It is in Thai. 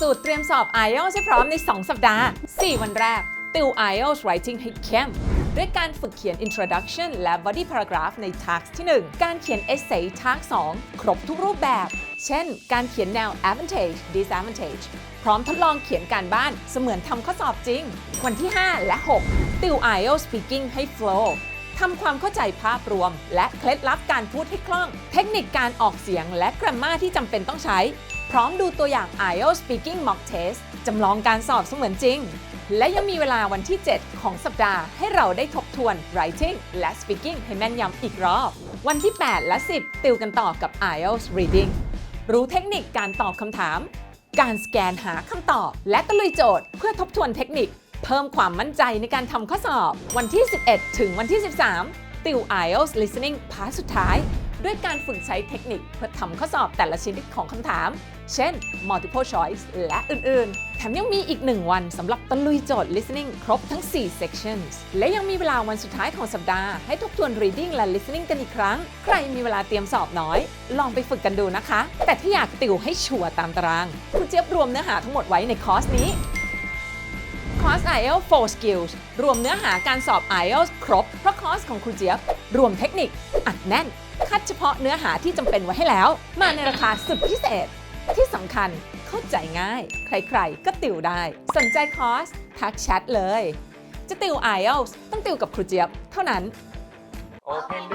สูตรเตรียมสอบ IELTS ให้พร้อมใน 2 สัปดาห์ 4 วันแรก ติว IELTS Writing ให้เข้มด้วยการฝึกเขียน Introduction และ Body Paragraph ใน Task ที่ 1 การเขียน Essay Task 2 ครบทุกรูปแบบ เช่น การเขียนแนว Advantage Disadvantage พร้อมทดลองเขียนการบ้านเสมือนทำข้อสอบจริง วันที่ 5 และ 6 ติว IELTS Speaking ให้ Flow ทำความเข้าใจภาพรวม และเคล็ดลับการพูดให้คล่อง เทคนิคการออกเสียงและ grammar ที่จำเป็นต้องใช้ ร้อมดูตัวอย่าง IELTS Speaking Mock Test จำลองการสอบเสมือนจริง และยังมีเวลาวันที่ 7 ของสัปดาห์ให้เราได้ทบทวน Writing และ Speaking ให้แม่นยำอีกรอบ วันที่ 8 และ 10 ติวกันต่อกับ IELTS Reading รู้เทคนิคการตอบคำถาม การสแกนหาคำตอบ และตะลุยโจทย์เพื่อทบทวนเทคนิค เพิ่มความมั่นใจในการทำข้อสอบ วันที่ 11 ถึงวันที่ 13 ติว IELTS Listening พาร์ทสุดท้าย ด้วยการฝึกใช้เทคนิคเพื่อทำข้อสอบแต่ละชนิดของคำถาม เช่น multiple choice และอื่น ๆ แถมยังมีอีกหนึ่งวันสำหรับตะลุยโจทย์ listening ครบทั้ง 4 sections และยังมีเวลาวันสุดท้ายของสัปดาห์ให้ทบทวน reading และ listening กันอีกครั้ง ใครมีเวลาเตรียมสอบน้อย ลองไปฝึกกันดูนะคะ แต่ถ้าอยากติวให้ชัวร์ตามตารางครูเจี๊ยบรวมเนื้อหาทั้งหมดไว้ในคอร์สนี้คอร์ส IELTS 4 Skills รวมเนื้อหาการสอบ IELTS ครบ เพราะคอร์สของครูเจี๊ยบ รวมเทคนิค อัดแน่น คัดเฉพาะเนื้อหาที่จำเป็นไว้ให้แล้ว มาในราคาสุดพิเศษ ที่สำคัญเข้าใจง่าย ใครๆ ก็ติวได้ สนใจคอร์สทักแชทเลย จะติว IELTS ต้องติวกับครูเจี๊ยบเท่านั้น Open